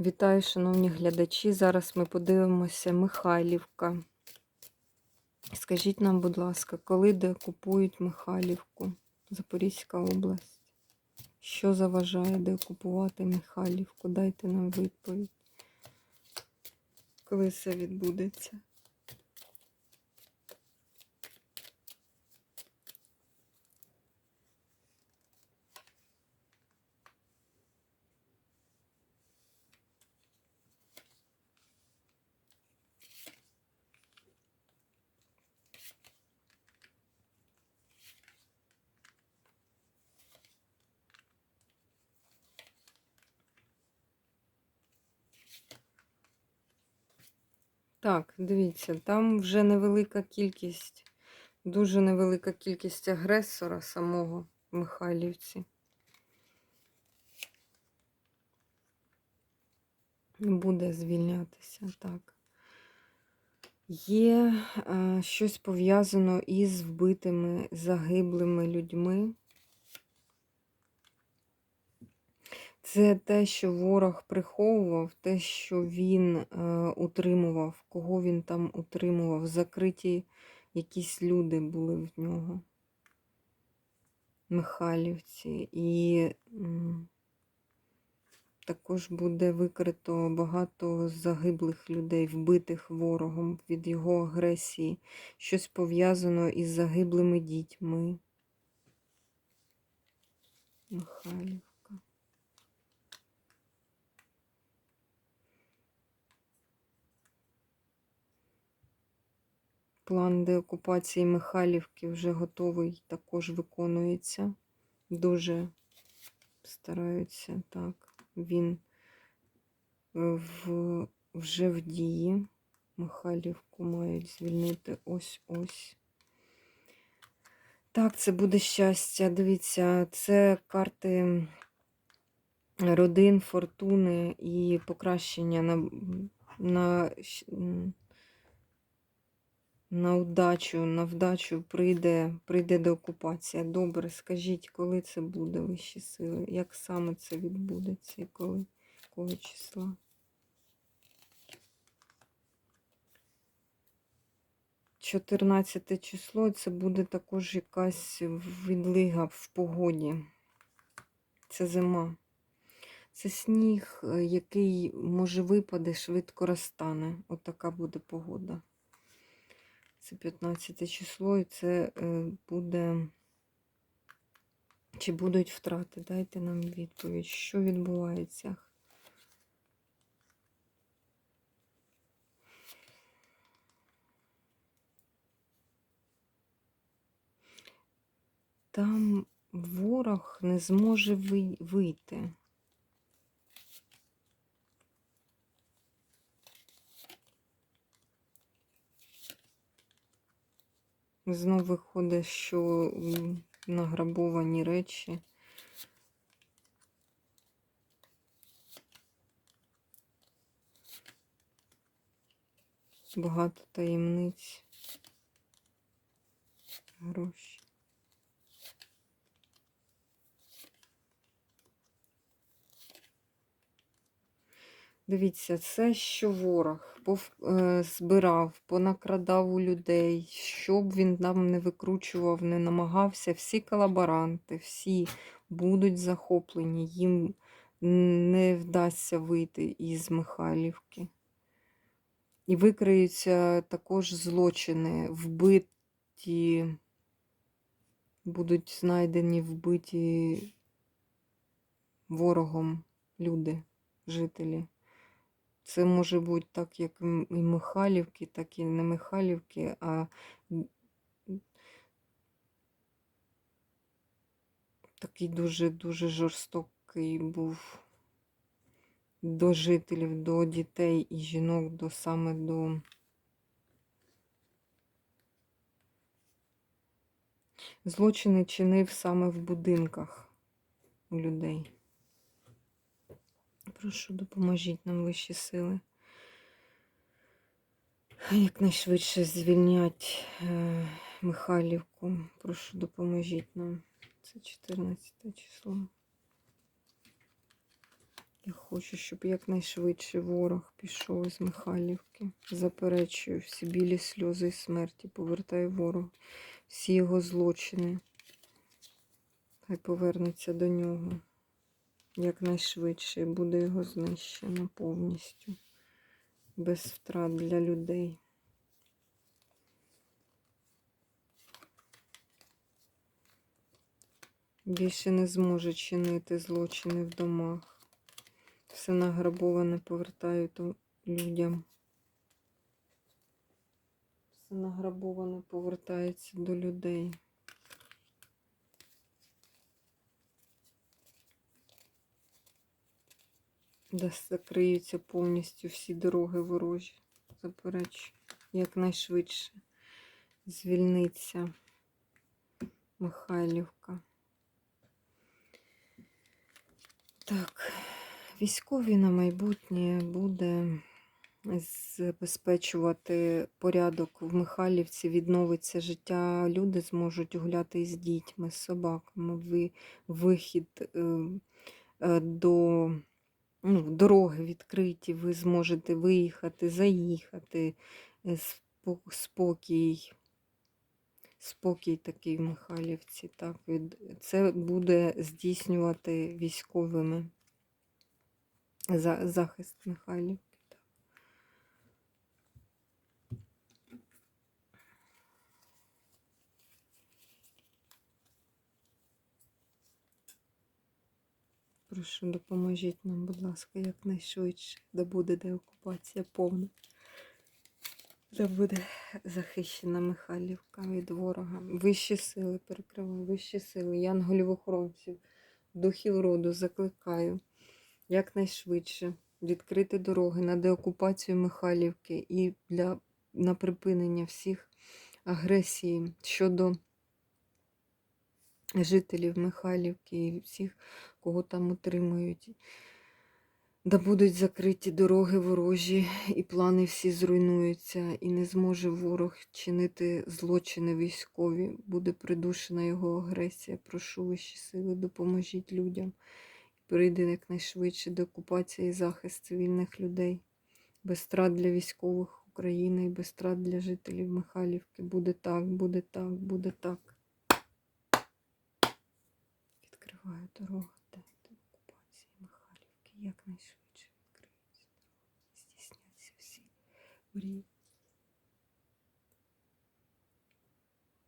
Вітаю, шановні глядачі. Зараз ми подивимося Михайлівка. Скажіть нам, будь ласка, коли де купують Михайлівку, Запорізька область? Що заважає де купувати Михайлівку? Дайте нам відповідь. Коли це відбудеться? Так, дивіться, там вже невелика кількість, дуже невелика кількість агресора самого в Михайлівці. Буде звільнятися, так. Є е, щось пов'язано із вбитими загиблими людьми. Це те, що ворог приховував, те, що він е, утримував, кого він там утримував. Закриті якісь люди були в нього, Михайлівці. І м, також буде викрито багато загиблих людей, вбитих ворогом від його агресії. Щось пов'язано із загиблими дітьми. Михайлівка. План деокупації Михайлівки вже готовий, також виконується. Дуже стараються так. Він в, вже в дії. Михайлівку мають звільнити ось-ось. Так, це буде щастя. Дивіться, це карти родин, фортуни і покращення на, на на удачу, на вдачу прийде прийде деокупація. Добре, скажіть, коли це буде вищі сили? Як саме це відбудеться і коли? Якого числа? Чотирнадцяте число це буде також якась відлига в погоді. Це зима. Це сніг, е, який може випаде, швидко розтане. Отака буде погода. Це 15 число, і це е, буде. Чи будуть втрати? Дайте нам відповідь, що відбувається. Там ворог не зможе вийти. Знов виходить, що награбовані речі. Багато таємниць, гроші. Дивіться, це що ворог збирав, понакрадав у людей, щоб він нам не викручував, не намагався. Всі колаборанти, всі будуть захоплені, їм не вдасться вийти із Михайлівки. І викриються також злочини, вбиті, будуть знайдені вбиті ворогом люди, жителі. Це може бути так, як і Михайлівки, так і не Михайлівки, а такий дуже-дуже жорстокий був до жителів, до дітей і жінок, до саме до злочини чинив саме в будинках у людей. Прошу, допоможіть нам вищі сили. Якнайшвидше звільнять е, Михайлівку. Прошу, допоможіть нам. Це 14 число. Я хочу, щоб якнайшвидше ворог пішов з Михайлівки. Заперечую всі білі сльози і смерті. Повертаю ворог. Всі його злочини. Хай повернеться до нього. Якнайшвидше буде його знищено повністю. Без втрат для людей. Більше не зможе чинити злочини в домах. Все награбоване повертаю то людям. Все награбоване повертається до людей. Де закриються повністю всі дороги ворожі. Заперечую, якнайшвидше звільниться Михайлівка. Так, військові на майбутнє буде забезпечувати порядок в Михайлівці, відновиться життя. Люди зможуть гуляти з дітьми, з собаками, ви- вихід е, е, до ну, дороги відкриті, ви зможете виїхати, заїхати, е, спокій. Спокій такий в Михайлівці. Так. Це буде здійснювати військовими за... захист Михайлівки. Прошу, допоможіть нам, будь ласка, якнайшвидше, де буде деокупація повна. Де буде захищена Михайлівка від ворога. Вищі сили перекриваю, вищі сили, янголів охоронців, духів роду закликаю якнайшвидше відкрити дороги на деокупацію Михайлівки і для на припинення всіх агресії щодо жителів Михайлівки і всіх, кого там утримують. Да будуть закриті дороги ворожі, і плани всі зруйнуються, і не зможе ворог чинити злочини військові. Буде придушена його агресія. Прошу вищі сили, допоможіть людям. Прийде якнайшвидше до окупації і захист цивільних людей. Без страт для військових України і без страт для жителів Михайлівки. Буде так, буде так, буде так. Відкриваю дорогу до окупації Михайлівки. Якнайшвидше відкриється дорога. Здійсняться всі мрії.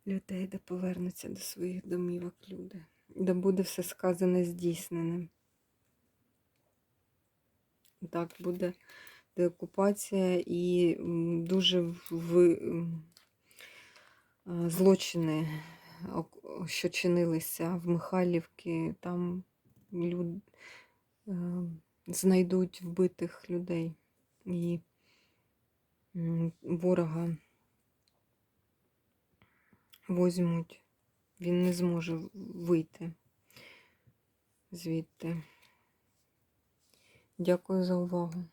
Людей, де повернуться до своїх домівок люди. Де буде все сказане здійсненим. Так, буде деокупація і дуже в злочини, що чинилися в Михайлівці, там люд, е, знайдуть вбитих людей і ворога возьмуть. Він не зможе вийти звідти. Дякую за увагу.